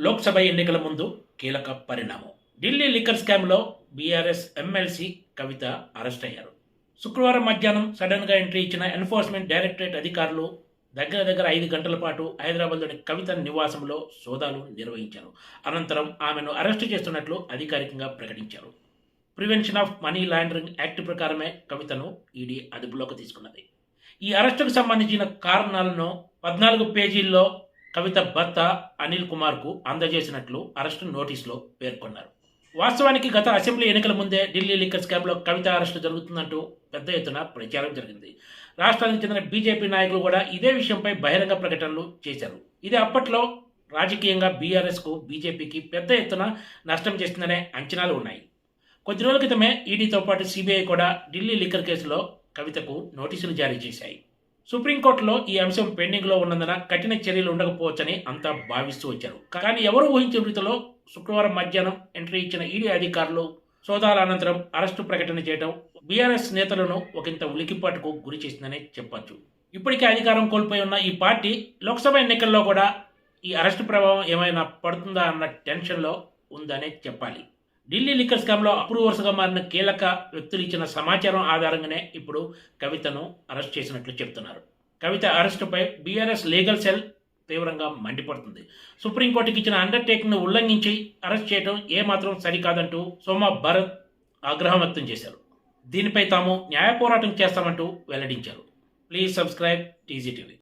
లోక్సభ ఎన్నికల ముందు కీలక పరిణామం. ఢిల్లీ లిక్కర్ స్కామ్లో బీఆర్ఎస్ ఎమ్మెల్సీ కవిత అరెస్ట్ అయ్యారు. శుక్రవారం మధ్యాహ్నం సడన్గా ఎంట్రీ ఇచ్చిన ఎన్ఫోర్స్మెంట్ డైరెక్టరేట్ అధికారులు దగ్గర దగ్గర ఐదు గంటల పాటు హైదరాబాద్లోని కవిత నివాసంలో సోదాలు నిర్వహించారు. అనంతరం ఆమెను అరెస్టు చేస్తున్నట్లు అధికారికంగా ప్రకటించారు. Prevention of money laundering act ప్రకారమే కవితను ఈడీ అదుపులోకి తీసుకున్నది. ఈ అరెస్టుకు సంబంధించిన కారణాలను పద్నాలుగు పేజీల్లో కవిత భర్త అనిల్ కుమార్కు అందజేసినట్లు అరెస్టు నోటీసులో పేర్కొన్నారు. వాస్తవానికి గత అసెంబ్లీ ఎన్నికల ముందే ఢిల్లీ లిక్కర్ స్కామ్లో కవిత అరెస్టు జరుగుతుందంటూ పెద్ద ఎత్తున ప్రచారం జరిగింది. రాష్ట్రానికి చెందిన బీజేపీ నాయకులు కూడా ఇదే విషయంపై బహిరంగ ప్రకటనలు చేశారు. ఇది అప్పట్లో రాజకీయంగా బీఆర్ఎస్కు బీజేపీకి పెద్ద ఎత్తున నష్టం చేస్తుందనే అంచనాలు ఉన్నాయి. కొద్ది రోజుల క్రితమే ఈడీతో పాటు సిబిఐ కూడా ఢిల్లీ లిక్కర్ కేసులో కవితకు నోటీసులు జారీ చేశాయి. సుప్రీంకోర్టులో ఈ అంశం పెండింగ్లో ఉన్నందున కఠిన చర్యలు ఉండకపోవచ్చని అంతా భావిస్తూ వచ్చారు. కానీ ఎవరు ఊహించిన రీతిలో శుక్రవారం మధ్యాహ్నం ఎంట్రీ ఇచ్చిన ఈడీ అధికారులు సోదాల అనంతరం అరెస్టు ప్రకటన చేయడం బీఆర్ఎస్ నేతలను ఒకంత ఉలికిపాటుకు గురి చేసిందని చెప్పచ్చు. ఇప్పటికే అధికారం కోల్పోయి ఉన్న ఈ పార్టీ లోక్సభ ఎన్నికల్లో కూడా ఈ అరెస్టు ప్రభావం ఏమైనా పడుతుందా అన్న టెన్షన్లో ఉందనే చెప్పాలి. ఢిల్లీ లిక్కర్ స్కామ్లో అప్రూవర్స్గా మారిన కీలక వ్యక్తులు ఇచ్చిన సమాచారం ఆధారంగానే ఇప్పుడు కవితను అరెస్ట్ చేసినట్లు చెప్తున్నారు కవిత అరెస్టుపై బీఆర్ఎస్ లీగల్ సెల్ తీవ్రంగా మండిపడుతుంది. సుప్రీంకోర్టుకి ఇచ్చిన అండర్టేకింగ్ను ఉల్లంఘించి అరెస్ట్ చేయడం ఏమాత్రం సరికాదంటూ సోమా భరత్ ఆగ్రహం వ్యక్తం చేశారు. దీనిపై తాము న్యాయ పోరాటం చేస్తామంటూ వెల్లడించారు. Please subscribe TG TV.